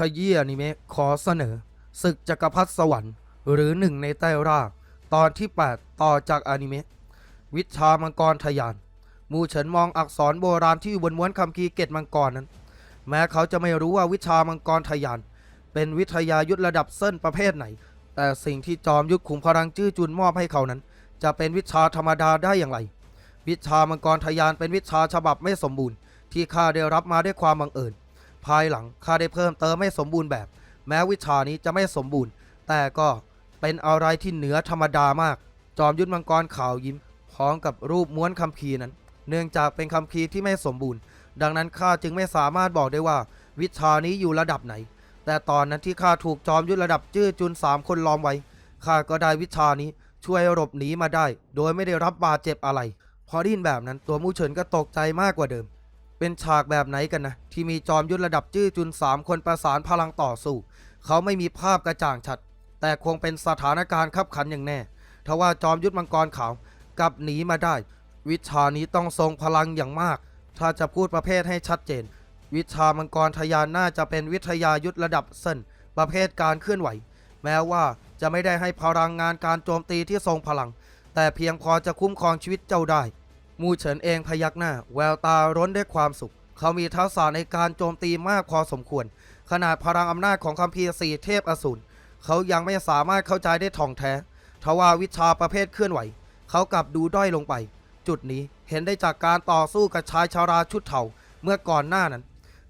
ขยี้อนิเมะขอเสนอ ศึกจักรพรรดิสวรรค์ หรือหนึ่งในใต้ราก ตอนที่ 8 ต่อจากอนิเมะวิชามังกรทะยาน มูเฉินมองอักษรโบราณที่อยู่บนม้วนคัมภีเกตมังกรนั้น แม้เขาจะไม่รู้ว่าวิชามังกรทะยาน เป็นวิทยายุทธระดับเส้นประเภทไหน แต่สิ่งที่จอมยุทธขุมพลังจื้อจุนมอบให้เขานั้น จะเป็นวิชาธรรมดาได้อย่างไร วิชามังกรทะยานเป็นวิชาฉบับไม่สมบูรณ์ ที่ข้าได้รับมาด้วยความบังเอิญ ภายหลังข้าได้เพิ่มเติมไม่สมบูรณ์แบบ แม้วิชานี้จะไม่สมบูรณ์ แต่ก็เป็นอะไรที่เหนือธรรมดามาก จอมยุทธมังกรขาวยิ้มพร้อมกับรูปม้วนคัมภีร์นั้น เนื่องจากเป็นคัมภีร์ที่ไม่สมบูรณ์ ดังนั้นข้าจึงไม่สามารถบอกได้ว่า วิชานี้อยู่ระดับไหน แต่ตอนนั้นที่ข้าถูกจอมยุทธระดับจื้อจุนสามคนล้อมไว้ข้าก็ได้วิชานี้ช่วยหลบหนีมาได้ โดยไม่ได้รับบาดเจ็บอะไร พอได้ยินแบบนั้นตัวมูเฉินก็ตกใจมากกว่าเดิม เป็นฉากแบบไหนกันนะ ที่มีจอมยุทธระดับจื้อจุนสามคนประสานพลังต่อสู้ เขาไม่มีภาพกระจ่างชัด แต่คงเป็นสถานการณ์ขับขันอย่างแน่ทว่าจอมยุทธมังกรขาวกลับหนีมาได้ วิชานี้ต้องทรงพลังอย่างมาก ถ้าจะพูดประเภทให้ชัดเจน วิชามังกรทะยานน่าจะเป็นวิทยายุทธระดับเส้นประเภทการเคลื่อนไหว แม้ว่าจะไม่ได้ให้พลังงานการโจมตีที่ทรงพลัง แต่เพียงพอจะคุ้มครองชีวิตเจ้าได้ มูเฉินเองพยักหน้า แววตาร้นด้วยความสุข เขามีทักษะในการโจมตีมากพอสมควร ขนาดพลังอำนาจของคัมภีร์สี่เทพอสูรเขายังไม่สามารถเข้าใจได้ท่องแท้ทว่าวิชาประเภทเคลื่อนไหว เขากลับดูด้อยลงไป จุดนี้เห็นได้จากการต่อสู้กับชายชาราชุดเทาเมื่อก่อนหน้านั้น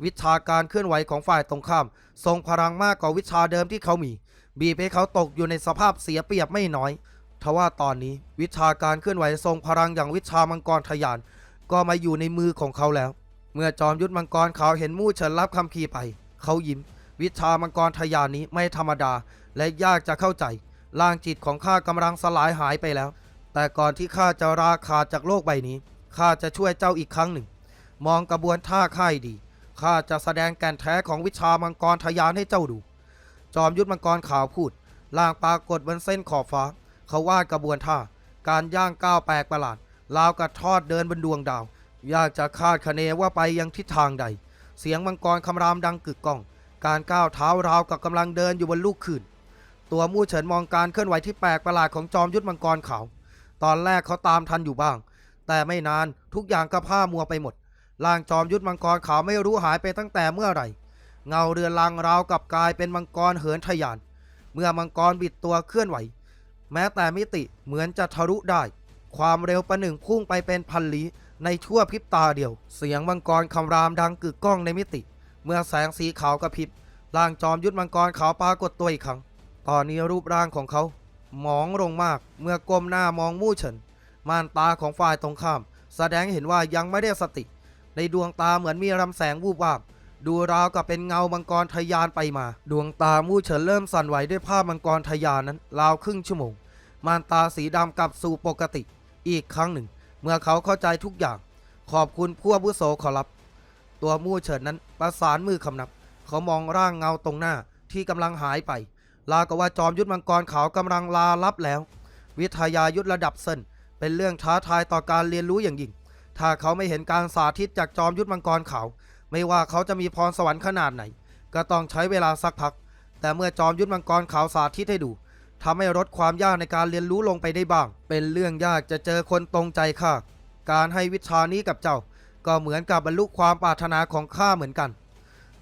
วิชาการเคลื่อนไหวของฝ่ายตรงข้าม ทรงพลังมากกว่าวิชาเดิมที่เขามี บีบให้เขาตกอยู่ในสภาพเสียเปรียบไม่น้อย ทว่าตอนนี้วิชาการเคลื่อนไหวทรงพลังอย่างวิชามังกรทะยาน ก็มาอยู่ในมือของเขาแล้ว เมื่อจอมยุทธมังกรขาวเห็นมู่เฉินรับคำพีไป เขายิ้ม วิชามังกรทะยานนี้ไม่ธรรมดา และยากจะเข้าใจร่างจิตของข้ากำลังสลายหายไปแล้ว แต่ก่อนที่ข้าจะราขาดจากโลกใบนี้ข้าจะช่วยเจ้าอีกครั้งหนึ่ง มองกระบวนท่าค่ายดีข้าจะแสดงแก่นแท้ของวิชามังกรทะยานให้เจ้าดู จอมยุทธมังกรขาวพูดล่างปรากฏบนเส้นขอบฟ้า เขาวาดกระบวนท่า การย่างก้าวแปลกประหลาดราวกับทอดเดินบนดวงดาว ยากจะคาดคะเนว่าไปยังทิศทางใด เสียงมังกรคำรามดังกึกก้อง การก้าวเท้าราวกับกำลังเดินอยู่บนลูกขื่นตัวมู่เฉินมองการเคลื่อนไหวที่แปลกประหลาดของจอมยุทธมังกรขาว ตอนแรกเขาตามทันอยู่บ้าง แต่ไม่นานทุกอย่างก็ผ้ามัวไปหมด ร่างจอมยุทธมังกรขาวไม่รู้หายไปตั้งแต่เมื่อไหร่ เงาเรือนลางราวกับกลายเป็นมังกรเหินทะยาน เมื่อมังกรบิดตัวเคลื่อนไหว แม้แต่มิติเหมือนจะทะลุได้ ความเร็วประหนึ่งพุ่งไปเป็นพันลี้ในชั่วพริบตาเดียว เสียงมังกรคำรามดังกึกก้องในมิติ เมื่อแสงสีขาวกระพริบร่างจอมยุทธมังกรขาวปรากฏตัวอีกครั้ง ตอนนี้รูปร่างของเขาหมองลงมากเมื่อก้มหน้ามองมู่เฉินม่านตาของฝ่ายตรงข้าม แสดงให้เห็นว่ายังไม่ได้สติ ในดวงตาเหมือนมีรำแสงวูบวาบ ดูราวกับเป็นเงามังกรทยานไปมา ดวงตามู่เฉินเริ่มสั่นไหวด้วยภาพมังกรทะยานนั้น ราวครึ่งชั่วโมงม่านตาสีดำกลับสู่ปกติ อีกครั้งหนึ่ง เมื่อเขาเข้าใจทุกอย่าง ขอบคุณผู้อาวุโสขอรับ ตัวมู่เฉินนั้นประสานมือคำนับ เขามองร่างเงาตรงหน้าที่กำลังหายไปลาวกับว่าจอมยุทธมังกรขาวกำลังลาลับแล้ว วิทยายุทธระดับเส้นเป็นเรื่องท้าทายต่อการเรียนรู้อย่างยิ่ง ถ้าเขาไม่เห็นการสาธิตจากจอมยุทธมังกรขาว ไม่ว่าเขาจะมีพรสวรรค์ขนาดไหน ก็ต้องใช้เวลาสักพัก แต่เมื่อจอมยุทธมังกรขาวสาธิตให้ดูทำให้ลดความยากในการเรียนรู้ลงไปได้บ้าง เป็นเรื่องยากจะเจอคนตรงใจข้าการให้วิชานี้กับเจ้า ก็เหมือนกับบรรลุความปรารถนาของข้าเหมือนกัน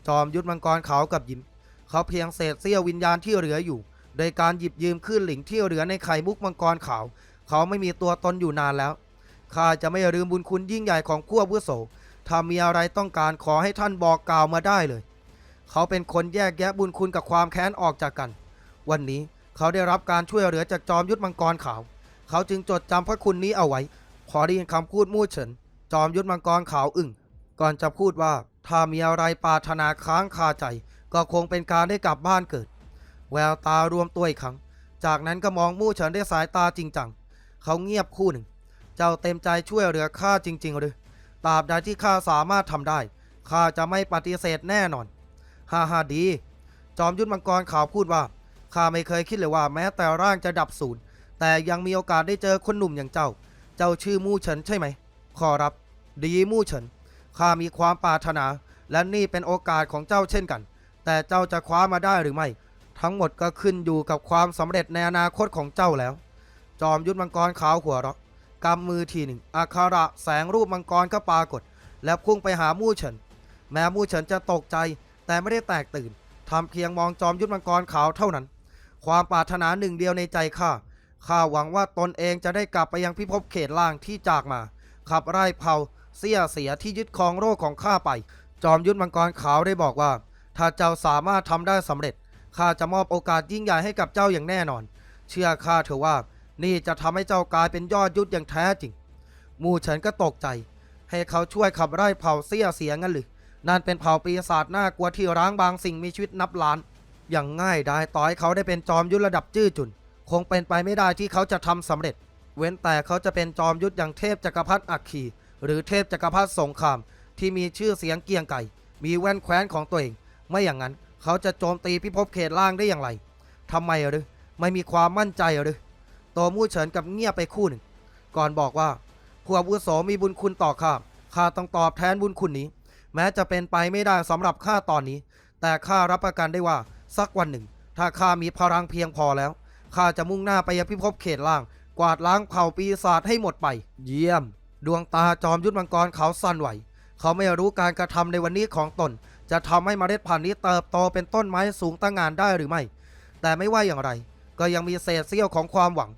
จอมยุทธมังกรขาวกับยิ้มเขาเพียงเศษเสี้ยววิญญาณที่เหลืออยู่ โดยการหยิบยืมขึ้นหลิงที่เหลือในไข่มุกมังกรขาว เขาไม่มีตัวตนอยู่นานแล้วข้าจะไม่ลืมบุญคุณยิ่งใหญ่ของขั้วบุโส ถ้ามีอะไรต้องการขอให้ท่านบอกกล่าวมาได้เลย เขาเป็นคนแยกแยะบุญคุณกับความแค้นออกจากกัน วันนี้เขาได้รับการช่วยเหลือจากจอมยุทธมังกรขาว เขาจึงจดจำพระคุณนี้เอาไว้พอได้ยินคำพูดมู่เฉิน จอมยุทธมังกรขาวอึ้งก่อนจะพูดว่าถ้ามีอะไรปาถนาค้างคาใจ ก็คงเป็นการได้กลับบ้านเกิด แววตารวมตัวอีกครั้ง จากนั้นก็มองมู่เฉินด้วยสายตาจริงจัง เขาเงียบคู่หนึ่ง เจ้าเต็มใจช่วยเหลือข้าจริงๆหรือ ตราบใดที่ข้าสามารถทำได้ ข้าจะไม่ปฏิเสธแน่นอน ฮ่าฮ่าดี จอมยุทธมังกรขาวพูดว่า ข้าไม่เคยคิดเลยว่าแม้แต่ร่างจะดับสูญ แต่ยังมีโอกาสได้เจอคนหนุ่มอย่างเจ้า เจ้าชื่อมู่เฉินใช่ไหม ขอรับ ดีมู่เฉิน ข้ามีความปรารถนา และนี่เป็นโอกาสของเจ้าเช่นกัน แต่เจ้าจะคว้ามาได้หรือไม่ ทั้งหมดก็ขึ้นอยู่กับความสำเร็จในอนาคตของเจ้าแล้ว จอมยุทธมังกรขาวหัวเราะ กำมือทีหนึ่งอาคาระแสงรูปมังกรก็ปรากฏ แล้วพุ่งไปหามู่เฉิน แม้มู่เฉินจะตกใจ แต่ไม่ได้แตกตื่นทำเพียงมองจอมยุทธมังกรขาวเท่านั้น ความปรารถนาหนึ่งเดียวในใจข้าข้าหวังว่าตนเองจะได้กลับไปยังพิภพเขตล่างที่จากมา ขับไล่เผาเสียเสียที่ยึดครองโลกของข้าไป จอมยุทธมังกรขาวได้บอกว่า ถ้าเจ้าสามารถทำได้สำเร็จข้าจะมอบโอกาสยิ่งใหญ่ให้กับเจ้าอย่างแน่นอน เชื่อข้าเถอะว่า นี่จะทำให้เจ้ากลายเป็นยอดยุทธอย่างแท้จริง หมู่เฉินก็ตกใจ ให้เขาช่วยขับไล่เผ่าเสียเสียงั้นหรือนั่นเป็นเผ่าปีศาจน่ากลัวที่ร้างบางสิ่งมีชีวิตนับล้าน อย่างง่ายได้ต่อให้เขาได้เป็นจอมยุทธระดับจื้อจุน คงเป็นไปไม่ได้ที่เขาจะทำสำเร็จ เว้นแต่เขาจะเป็นจอมยุทธอย่างเทพจักรพรรดิอัคคีหรือเทพจักรพรรดิสงคราม ที่มีชื่อเสียงเกียงไก่ มีแว่นแคว้นของตัวเอง ไม่อย่างนั้นเขาจะโจมตีพิภพเขตล่างได้อย่างไรทำไมหรือไม่มีความมั่นใจหรือ ตัวมู่เฉินกับเงียบไปคู่หนึ่ง ก่อนบอกว่าผู้อาวุโสมีบุญคุณต่อข้าข้าต้องตอบแทนบุญคุณนี้ แม้จะเป็นไปไม่ได้สำหรับข้าตอนนี้ แต่ข้ารับประกันได้ว่าสักวันหนึ่ง ถ้าข้ามีพลังเพียงพอแล้วข้าจะมุ่งหน้าไปยังพิภพเขตล่าง กวาดล้างเผ่าปีศาจให้หมดไป เยี่ยม ดวงตาจอมยุทธมังกรเขาสั่นไหว เขาไม่รู้การกระทำในวันนี้ของตน จะทำให้เมล็ดพันธุ์นี้เติบโตเป็นต้นไม้สูงตั้งงานได้หรือไม่ แต่ไม่ว่าอย่างไร ก็ยังมีเศษเสี้ยวของความหวัง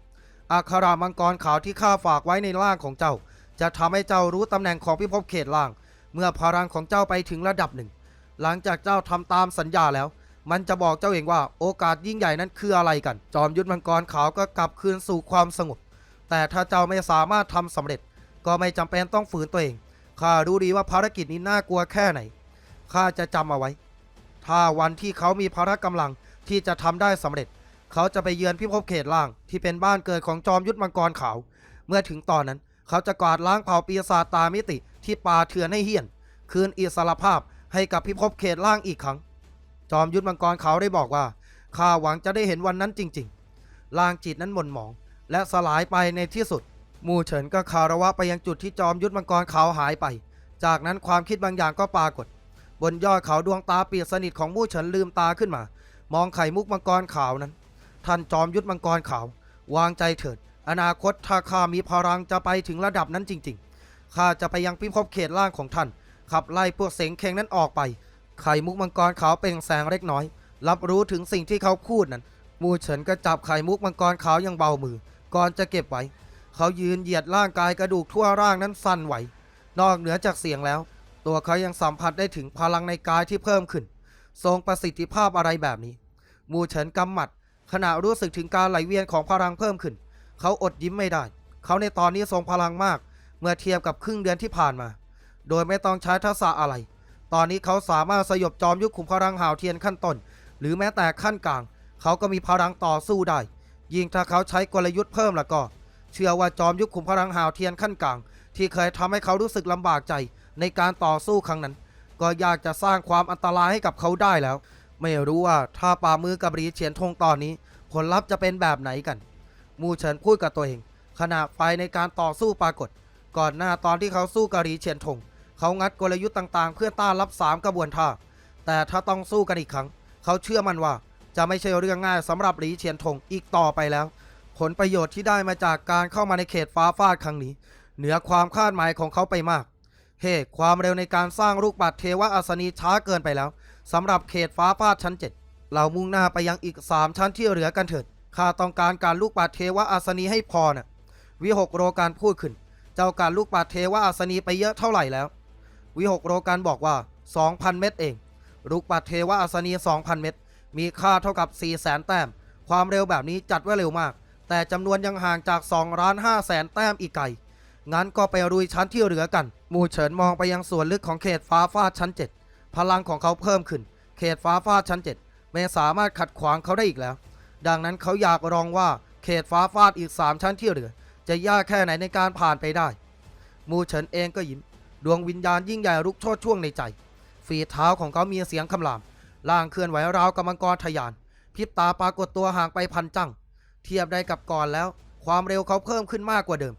อัครามังกรขาวที่ข้าฝากไว้ในร่างของเจ้า จะทำให้เจ้ารู้ตำแหน่งของพิภพเขตล่าง เมื่อพลังของเจ้าไปถึงระดับหนึ่ง หลังจากเจ้าทำตามสัญญาแล้ว มันจะบอกเจ้าเองว่าโอกาสยิ่งใหญ่นั้นคืออะไรกัน จอมยุทธมังกรขาวก็กลับคืนสู่ความสงบ แต่ถ้าเจ้าไม่สามารถทำสำเร็จ ก็ไม่จำเป็นต้องฝืนตัวเอง ข้ารู้ดีว่าภารกิจนี้น่ากลัวแค่ไหน ข้าจะจำเอาไว้ ถ้าวันที่เขามีพละกำลังที่จะทำได้สำเร็จ เขาจะไปเยือนพิภพเขตล่าง ที่เป็นบ้านเกิดของจอมยุทธมังกรขาว เมื่อถึงตอนนั้น เขาจะกวาดล้างเผ่าปีศาจตามิติที่ป่าเถื่อนให้เหี้ยน คืนอิสรภาพให้กับพิภพเขตล่างอีกครั้ง จอมยุทธมังกรเขาได้บอกว่าข้าหวังจะได้เห็นวันนั้นจริงๆ ลางจิตนั้นหม่นหมอง และสลายไปในที่สุด มู่เฉินก็คารวะไปยังจุดที่จอมยุทธมังกรเขาหายไป จากนั้นความคิดบางอย่างก็ปรากฏ บนยอดเขาดวงตาเปียกสนิทของมู่เฉินลืมตาขึ้นมา มองไข่มุกมังกรขาวนั้น ท่านจอมยุทธมังกรขาว วางใจเถิด อนาคตถ้าข้ามีพลังจะไปถึงระดับนั้นจริง ๆ ข้าจะไปยังพิภพเขตล่างของท่าน ขับไล่พวกเสงเคงนั้นออกไป ไข่มุกมังกรขาวเปล่งแสงเล็กน้อย รับรู้ถึงสิ่งที่เขาพูดนั้น มูเฉินก็จับไข่มุกมังกรขาวอย่างเบามือ ก่อนจะเก็บไว้ เขายืนเหยียดร่างกายกระดูกทั่วร่างนั้นสั่นไหว นอกเหนือจากเสียงแล้ว ตัวเขายังสัมผัสได้ถึงพลังในกายที่เพิ่มขึ้น ทรงประสิทธิภาพอะไรแบบนี้ มูเฉินกำหมัด ขณะรู้สึกถึงการไหลเวียนของพลังเพิ่มขึ้น เขาอดยิ้มไม่ได้ เขาในตอนนี้ทรงพลังมาก เมื่อเทียบกับครึ่งเดือนที่ผ่านมา โดยไม่ต้องใช้ทักษะอะไร ตอนนี้เขาสามารถสยบจอมยุทธขุมพลังหาวเทียนขั้นต้น หรือแม้แต่ขั้นกลาง เขาก็มีพลังต่อสู้ได้ ยิ่งถ้าเขาใช้กลยุทธ์เพิ่มล้วก็ เชื่อว่าจอมยุทธขุมพลังหาวเทียนขั้นกลาง ที่เคยทำให้เขารู้สึกลำบากใจในการต่อสู้ครั้งนั้น ก็อยากจะสร้างความอันตรายให้กับเขาได้แล้ว ไม่รู้ว่าถ้าปามือกับรีเฉียนทงตอนนี้ ผลลัพธ์จะเป็นแบบไหนกัน มูเฉินพูดกับตัวเอง ขณะไฟในการต่อสู้ปรากฏ ก่อนหน้าตอนที่เขาสู้กับรีเฉียนทง เขางัดกลยุทธ์ต่างๆ เพื่อต้านรับสามกระบวนท่า แต่ถ้าต้องสู้กันอีกครั้ง เขาเชื่อมันว่าจะไม่ใช่เรื่องง่ายสำหรับหลีเฉียนทงอีกต่อไปแล้ว ผลประโยชน์ที่ได้มาจากการเข้ามาในเขตฟ้าฟาดครั้งนี้ เหนือความคาดหมายของเขาไปมาก เฮ้ ความเร็วในการสร้างลูกปัดเทวะอัศนีช้าเกินไปแล้วสำหรับเขตฟ้าฟาดชั้น7เรามุ่งหน้าไปยังอีก3ชั้นที่เหลือกันเถิดข้าต้องการการลูกปัดเทวะอัศนีให้พอน่ะวิหกโรการพูดขึ้น เจ้าการลูกปัดเทวะอัศนีไปเยอะเท่าไหร่แล้ว วิหกโรการบอกว่า 2,000 เม็ดเอง ลูกปัดเทวะอัศนี 2,000 เม็ดมีค่าเท่ากับ 4 0 0แสนแต้ม ความเร็วแบบนี้จัดว่าเร็วมาก แต่จำนวนยังห่างจาก2ล้าน5แสนแต้มอีกไกลงั้นก็ไปรุยชั้นที่เหลือกัน มูเฉินมองไปยังส่วนลึกของเขตฟ้าฟาดชั้น 7 พลังของเขาเพิ่มขึ้น เขตฟ้าฟาดชั้น 7 ไม่สามารถขัดขวางเขาได้อีกแล้ว ดังนั้นเขาอยากลองว่าเขตฟ้าฟาดอีก 3 ชั้นที่เหลือ จะยากแค่ไหนในการผ่านไปได้มูเฉินเองก็ยิ้ม ดวงวิญญาณยิ่งใหญ่รุกโชดช่วงในใจ ฝีเท้าของเขามีเสียงคำรามร่างเคลื่อนไหวราวกับมังกรทยาน พิบตาปรากฏตัวห่างไปพันจัง เทียบได้กับก่อนแล้ว ความเร็วเขาเพิ่มขึ้นมากกว่าเดิม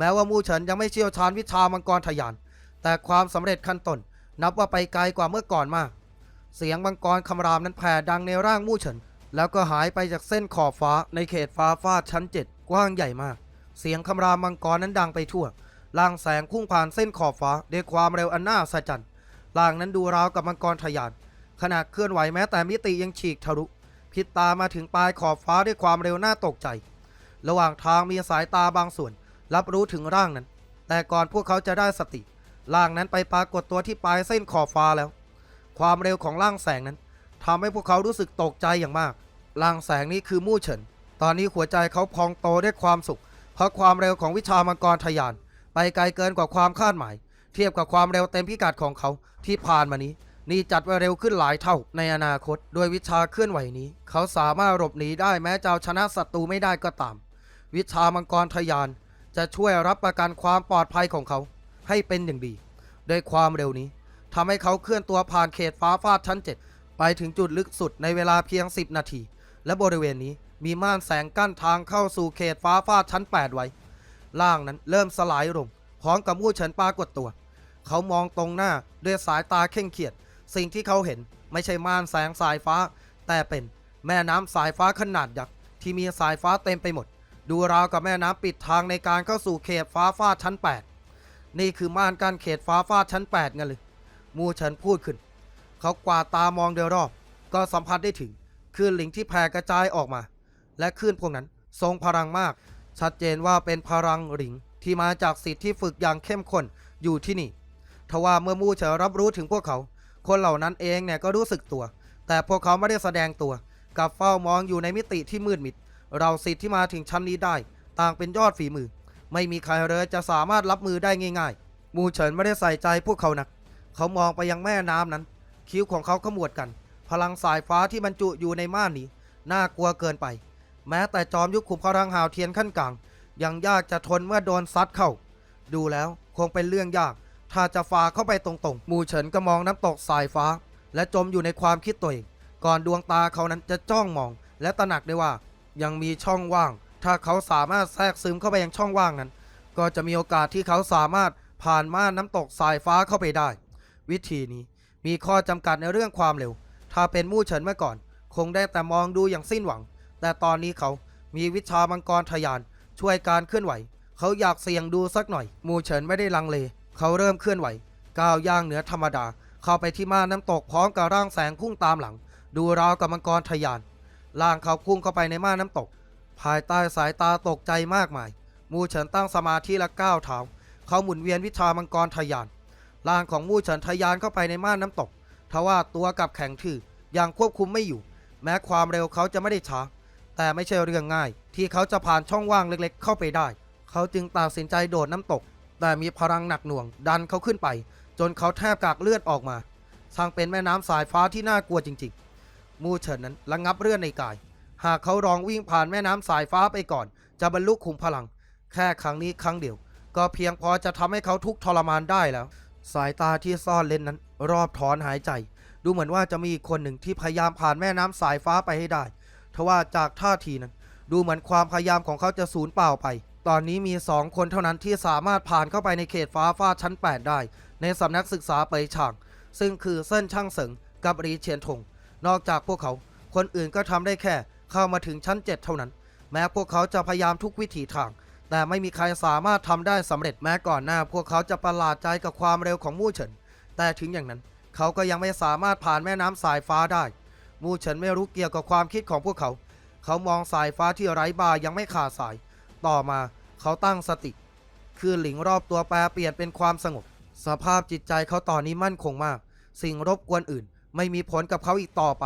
แม้ว่ามูเฉินยังไม่เชี่ยวชาญวิชามังกรทะยาน แต่ความสำเร็จขั้นต้นนับว่าไปไกลกว่าเมื่อก่อนมาก เสียงมังกรคำรามนั้นแผ่ดังในร่างมู่เฉิน แล้วก็หายไปจากเส้นขอบฟ้าในเขตฟ้าฟาดชั้นเจ็ดกว้างใหญ่มาก เสียงคำรามมังกรนั้นดังไปทั่วล่างแสงพุ่งผ่านเส้นขอบฟ้าด้วยความเร็วอันน่าสะใจรล่างนั้นดูราวกับมังกรทะยาน ขณะเคลื่อนไหวแม้แต่มิติยังฉีกทะลุพิดตามาถึงปลายขอบฟ้าด้วยความเร็วน่าตกใจ ระหว่างทางมีสายตาบางส่วน รับรู้ถึงร่างนั้น แต่ก่อนพวกเขาจะได้สติ ร่างนั้นไปปรากฏตัวที่ปลายเส้นขอบฟ้าแล้ว ความเร็วของร่างแสงนั้นทำให้พวกเขารู้สึกตกใจอย่างมาก ร่างแสงนี้คือมู่เฉิน ตอนนี้หัวใจเขาพองโตด้วยความสุข เพราะความเร็วของวิชามังกรทะยาน ไปไกลเกินกว่าความคาดหมาย เทียบกับความเร็วเต็มพิกัดของเขาที่ผ่านมานี้นี่จัดว่าเร็วขึ้นหลายเท่าในอนาคต โดยวิชาเคลื่อนไหวนี้ เขาสามารถหลบหนีได้แม้จะชนะศัตรูไม่ได้ก็ตาม วิชามังกรทะยาน จะช่วยรับประกันความปลอดภัยของเขาให้เป็นอย่างดีโดยความเร็วนี้ทำให้เขาเคลื่อนตัวผ่านเขตฟ้าฟาดชั้น 7 ไปถึงจุดลึกสุดในเวลาเพียง 10 นาที และบริเวณนี้มีม่านแสงกั้นทางเข้าสู่เขตฟ้าฟาดชั้น 8 ไว้ ล่างนั้นเริ่มสลายลงพร้อมกับมู่เฉินปรากฏตัว เขามองตรงหน้าด้วยสายตาเข่งเขียด สิ่งที่เขาเห็นไม่ใช่ม่านแสงสายฟ้า แต่เป็นแม่น้ำสายฟ้าขนาดยักษ์ที่มีสายฟ้าเต็มไปหมด ดูราวกับแม่น้ำปิดทางในการเข้าสู่เขตฟ้าฟาดชั้น 8 นี่คือม่านกั้นเขตฟ้าฟาดชั้น8งั้นเลยมูเฉินพูดขึ้น เขากวาดตามองโดยรอบ ก็สัมผัสได้ถึงคลื่นหลิงที่แผ่กระจายออกมา และคลื่นพวกนั้นทรงพลังมาก ชัดเจนว่าเป็นพลังหลิงที่มาจากสิทธิ์ที่ฝึกอย่างเข้มข้นอยู่ที่นี่ทว่าเมื่อมูเฉินรับรู้ถึงพวกเขา คนเหล่านั้นเองเนี่ยก็รู้สึกตัว แต่พวกเขาไม่ได้แสดงตัว กับเฝ้ามองอยู่ในมิติที่มืดมิด เราสิทธิ์ที่มาถึงชั้นนี้ได้ ต่างเป็นยอดฝีมือ ไม่มีใครเลยจะสามารถรับมือได้ง่ายๆ มูเฉินไม่ได้ใส่ใจพวกเขานัก เขามองไปยังแม่น้ำนั้น คิ้วของเขาขมวดกัน พลังสายฟ้าที่บรรจุอยู่ในม่านนี้ น่ากลัวเกินไป แม้แต่จอมยุคขุมพลังหาวเทียนขั้นกลาง ยังยากจะทนเมื่อโดนซัดเข้า ดูแล้วคงเป็นเรื่องยาก ถ้าจะฝ่าเข้าไปตรงๆ มูเฉินก็มองน้ำตกสายฟ้า และจมอยู่ในความคิดตัวเองก่อนดวงตาเขานั้นจะจ้องมอง และตระหนักได้ว่า ยังมีช่องว่าง ถ้าเขาสามารถแทรกซึมเข้าไปยังช่องว่างนั้น ก็จะมีโอกาสที่เขาสามารถผ่านม่านน้ำตกสายฟ้าเข้าไปได้ วิธีนี้มีข้อจำกัดในเรื่องความเร็ว ถ้าเป็นมู่เฉินเมื่อก่อน คงได้แต่มองดูอย่างสิ้นหวัง แต่ตอนนี้เขามีวิชามังกรทะยาน ช่วยการเคลื่อนไหว เขาอยากเสี่ยงดูสักหน่อย มู่เฉินไม่ได้ลังเล เขาเริ่มเคลื่อนไหว ก้าวย่างเหนือธรรมดา เข้าไปที่ม่านน้ำตกพร้อมกับร่างแสงพุ่งตามหลัง ดูราวกับมังกรทะยาน ล่างเขาพุ่งเข้าไปในม่านน้ำตก ภายใต้สายตาตกใจมากมาย มู่เฉินตั้งสมาธิและก้าวเท้าเขาหมุนเวียนวิชามังกรทะยานร่างของมู่เฉินทะยานเข้าไปในม่านน้ำตกทว่าตัวกับแข็งทื่ออย่างควบคุมไม่อยู่ แม้ความเร็วเขาจะไม่ได้ช้า แต่ไม่ใช่เรื่องง่าย ที่เขาจะผ่านช่องว่างเล็กๆ เข้าไปได้ เขาจึงตัดสินใจโดดน้ำตก แต่มีพลังหนักหน่วง ดันเขาขึ้นไป จนเขาแทบกากเลือดออกมาช่างเป็นแม่น้ำสายฟ้าที่น่ากลัวจริง ๆ มู่เฉินนั้นระงับเลือดในกาย หากเขาลองวิ่งผ่านแม่น้ำสายฟ้าไปก่อน จะบรรลุขุมพลัง แค่ครั้งนี้ครั้งเดียว ก็เพียงพอจะทำให้เขาทุกทรมานได้แล้ว สายตาที่ซ่อนเลนนั้น รอบถอนหายใจ ดูเหมือนว่าจะมีคนหนึ่งที่พยายามผ่านแม่น้ำสายฟ้าไปให้ได้ทว่าจากท่าทีนั้น ดูเหมือนความพยายามของเขาจะสูญเปล่าไป ตอนนี้มีสองคนเท่านั้นที่สามารถผ่านเข้าไปในเขตฟ้าฟาชั้น 8 ได้ ในสำนักศึกษาเปฉางซึ่งคือเส้นช่างเสิงกับรีเชียนทง นอกจากพวกเขา คนอื่นก็ทำได้แค่เข้ามาถึงชั้น 7 เท่านั้น แม้พวกเขาจะพยายามทุกวิถีทาง แต่ไม่มีใครสามารถทำได้สำเร็จแม้ก่อนหน้า พวกเขาจะประหลาดใจกับความเร็วของมู่เฉิน แต่ถึงอย่างนั้น เขาก็ยังไม่สามารถผ่านแม่น้ำสายฟ้าได้ มู่เฉินไม่รู้เกี่ยวกับความคิดของพวกเขา เขามองสายฟ้าที่ไร้บายังไม่ขาดสาย ต่อมาเขาตั้งสติ คือหลิงรอบตัวแปรเปลี่ยนเป็นความสงบ สภาพจิตใจเขาตอนนี้มั่นคงมาก สิ่งรบกวนอื่น ไม่มีผลกับเขาอีกต่อไป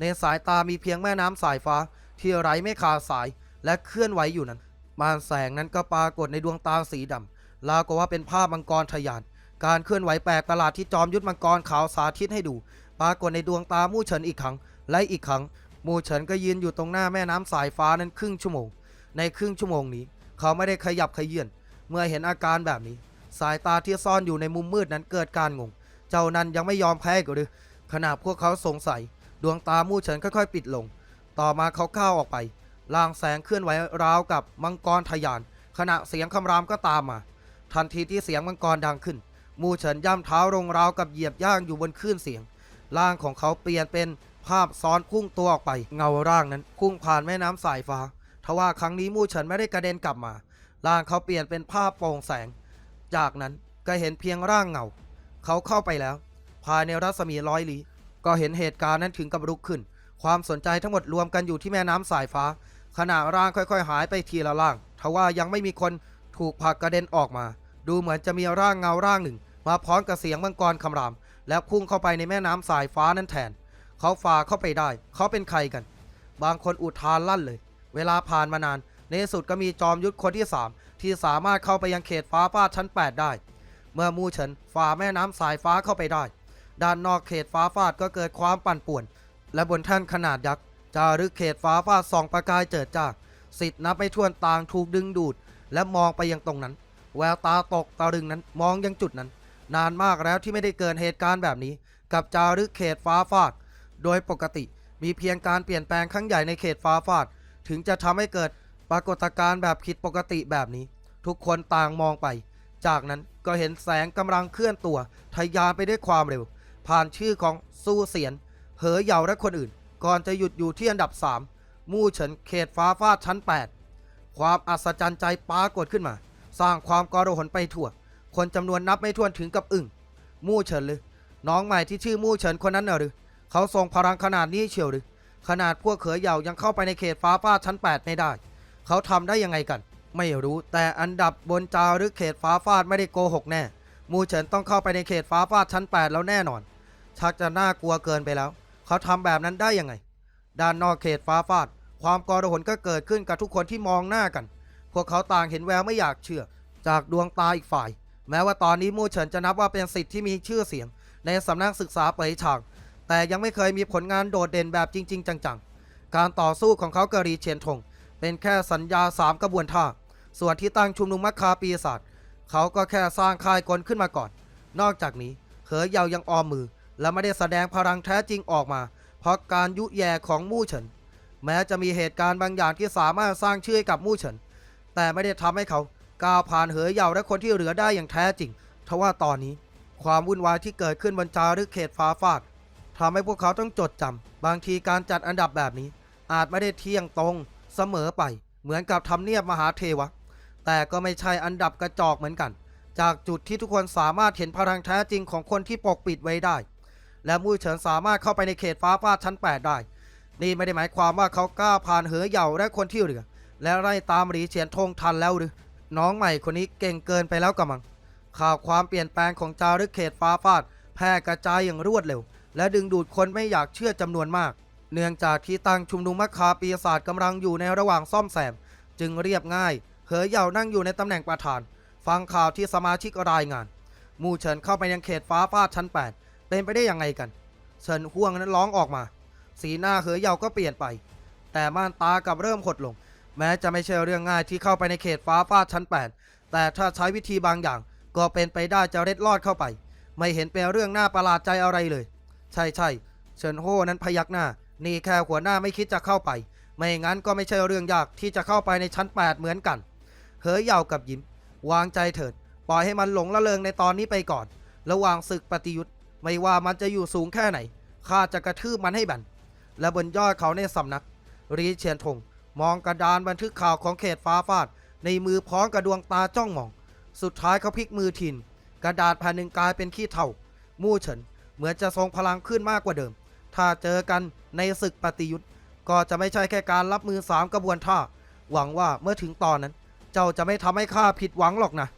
ในสายตามีเพียงแม่น้ำสายฟ้า ที่ไร้ไม่ขาดสายและเคลื่อนไหวอยู่นั้นมานแสงนั้นก็ปรากฏในดวงตาสีดำราวกับว่าเป็นภาพมังกรทะยาน การเคลื่อนไหวแปลกประหลาดที่จอมยุทธมังกรขาวสาธิตให้ดู ปรากฏในดวงตามู่เฉินอีกครั้งและอีกครั้ง มู่เฉินก็ยืนอยู่ตรงหน้าแม่น้ำสายฟ้านั้นครึ่งชั่วโมง ในครึ่งชั่วโมงนี้ เขาไม่ได้ขยับขยื่นเมื่อเห็นอาการแบบนี้ สายตาที่ซ่อนอยู่ในมุมมืดนั้นเกิดการงง เจ้านั้นยังไม่ยอมแพ้อีก็หรือ ขณะพวกเขาสงสัย ดวงตามู่เฉินค่อยๆ ปิดลง ต่อมาเขาก้าวออกไปล่างแสงเคลื่อนไหวราวกับมังกรทะยาน ขณะเสียงคำรามก็ตามมา ทันทีที่เสียงมังกรดังขึ้น มู่เฉินย่ำเท้าลงราวกับเหยียบย่างอยู่บนคลื่นเสียงร่างของเขาเปลี่ยนเป็นภาพซ้อนพุ่งตัวออกไป เงาร่างนั้นพุ่งผ่านแม่น้ำสายฟ้าทว่าครั้งนี้มู่เฉินไม่ได้กระเด็นกลับมาร่างเขาเปลี่ยนเป็นภาพโปร่งแสง จากนั้นก็เห็นเพียงร่างเงา เขาเข้าไปแล้ว ภายในรัศมีร้อยลี้ก็เห็นเหตุการณ์นั้นถึงกับลุกขึ้น ความสนใจทั้งหมดรวมกันอยู่ที่แม่น้ำสายฟ้า ขณะร่างค่อยๆ หายไปทีละร่างทว่ายังไม่มีคนถูกผลักกระเด็นออกมา ดูเหมือนจะมีร่างเงาร่างหนึ่ง มาพร้อมกับเสียงมังกรคำราม แล้วพุ่งเข้าไปในแม่น้ำสายฟ้านั้นแทน เขาฝ่าเข้าไปได้ เขาเป็นใครกัน บางคนอุทานลั่นเลย เวลาผ่านมานาน ในที่สุดก็มีจอมยุทธคนที่ 3 ที่สามารถเข้าไปยังเขตฟ้าฟาชั้น 8 ได้ เมื่อมูเฉินฝ่าแม่น้ำสายฟ้าเข้าไปได้ ด้านนอกเขตฟ้าฟาดก็เกิดความปั่นป่วน และบนแท่นขนาดยักษ์จารึกเขตฟ้าฟาดส่องประกายเจิดจ้าสิทธิ์นับไม่ถ้วนต่างถูกดึงดูด และมองไปยังตรงนั้น แววตาตกตะลึงนั้นมองยังจุดนั้น นานมากแล้วที่ไม่ได้เกิดเหตุการณ์แบบนี้ กับจารึกเขตฟ้าฟาด โดยปกติมีเพียงการเปลี่ยนแปลงครั้งใหญ่ในเขตฟ้าฟาด ถึงจะทำให้เกิดปรากฏการณ์แบบผิดปกติแบบนี้ ทุกคนต่างมองไป จากนั้นก็เห็นแสงกำลังเคลื่อนตัว ทะยานไปด้วยความเร็ว ผ่านชื่อของสู้เสียน เหอเหยาและคนอื่น ก่อนจะหยุดอยู่ที่อันดับ 3 มู่เฉินเขตฟ้าฟาดชั้น 8 ความอัศจรรย์ใจปรากฏขึ้นมา สร้างความกระหนไปทั่ว คนจำนวนนับไม่ถ้วนถึงกับอึ้งมู่เฉินหรือน้องใหม่ที่ชื่อมู่เฉินคนนั้นน่ะหรือ เขาทรงพลังขนาดนี้เชียวหรือ ขนาดพวกเขยเหยายังเข้าไปในเขตฟ้าฟาดชั้น 8 ไม่ได้ เขาทำได้ยังไงกัน ไม่รู้แต่อันดับบนจารึกเขตฟ้าฟาดไม่ได้โกหกแน่ มูเฉินต้องเข้าไปในเขตฟ้าฟาดชั้น 8 แล้วแน่นอน ชักจะน่ากลัวเกินไปแล้ว เขาทำแบบนั้นได้ยังไง ด้านนอกเขตฟ้าฟาด ความกระหนก็เกิดขึ้นกับทุกคนที่มองหน้ากัน พวกเขาต่างเห็นแววไม่อยากเชื่อ จากดวงตาอีกฝ่าย แม้ว่าตอนนี้มูเฉินจะนับว่าเป็นสิทธิ์ที่มีชื่อเสียง ในสำนักศึกษาเปยฉางแต่ยังไม่เคยมีผลงานโดดเด่นแบบจริง ๆ จังๆ การต่อสู้ของเขากับรีเชียนทง เป็นแค่สัญญาสามกระบวนท่า ส่วนที่ตั้งชุมนุมมัคคาปีศาจเขาก็แค่สร้างค่ายกลขึ้นมาก่อน นอกจากนี้เขยเยายังออมมือ และไม่ได้แสดงพลังแท้จริงออกมา เพราะการยุแย่ของมู่เฉิน แม้จะมีเหตุการณ์บางอย่างที่สามารถสร้างชื่อให้กับมู่เฉิน แต่ไม่ได้ทำให้เขาก้าวผ่านเหยเหยาและคนที่เหลือได้อย่างแท้จริงทว่าตอนนี้ความวุ่นวายที่เกิดขึ้นบนจารึกเขตฟ้าฟาดทำให้พวกเขาต้องจดจำบางทีการจัดอันดับแบบนี้ อาจไม่ได้เที่ยงตรงเสมอไป เหมือนกับทำเนียบมหาเทวะ แต่ก็ไม่ใช่อันดับกระจอกเหมือนกัน จากจุดที่ทุกคนสามารถเห็นพลังแท้จริงของคนที่ปกปิดไว้ได้ และมู่เฉินสามารถเข้าไปในเขตฟ้าฟาดชั้น 8 ได้ นี่ไม่ได้หมายความว่าเขากล้าผ่านเหอเหย่าและคนที่เหลือและไล่ตามหรีเฉียนทงทันแล้วหรือ น้องใหม่คนนี้เก่งเกินไปแล้วกำมัง ข่าวความเปลี่ยนแปลงของจารึกเขตฟ้าฟาด แพร่กระจายอย่างรวดเร็ว และดึงดูดคนไม่อยากเชื่อจำนวนมาก เนื่องจากที่ตั้งชุมนุมมัคคาปีศาจกำลังอยู่ในระหว่างซ่อมแซม จึงเรียบง่าย เหอเหย่านั่งอยู่ในตำแหน่งประธาน ฟังข่าวที่สมาชิกรายงาน มู่เฉินเข้าไปยังเขตฟ้าฟาดชั้น 8 เป็นไปได้ยังไงกันเฉินห่วงนั้นร้องออกมา สีหน้าเหอเย่าก็เปลี่ยนไป แต่ม่านตากลับเริ่มหดลง แม้จะไม่ใช่เรื่องง่ายที่เข้าไปในเขตฟ้าฟาดชั้น 8 แต่ถ้าใช้วิธีบางอย่าง ก็เป็นไปได้จะเล็ดลอดเข้าไป ไม่เห็นเป็นเรื่องน่าประหลาดใจอะไรเลย ใช่ใช่เฉินโฮนั้นพยักหน้า นี่แค่หัวหน้าไม่คิดจะเข้าไป ไม่งั้นก็ไม่ใช่เรื่องยากที่จะเข้าไปในชั้น 8 เหมือนกันเฮยเยากับยิ้ม วางใจเถิด ปล่อยให้มันหลงละเลงในตอนนี้ไปก่อน ระหว่างศึกปฏิยุทธ์ ไม่ว่ามันจะอยู่สูงแค่ไหนข้าจะกระทืบมันให้แบนและบนยอดเขาในสำนัก รีเชียนทง มองกระดานบันทึกข่าวของเขตฟ้าฟาด ในมือพร้อมกับดวงตาจ้องมอง สุดท้ายเขาพลิกมือทิน กระดาษแผ่นหนึ่งกลายเป็นขี้เถ้ามู่เฉิน เหมือนจะทรงพลังขึ้นมากกว่าเดิม ถ้าเจอกันในศึกปฏิยุทธ์ก็จะไม่ใช่แค่การรับมือสามกระบวนท่า หวังว่าเมื่อถึงตอนนั้น เจ้าจะไม่ทำให้ข้าผิดหวังหรอกนะ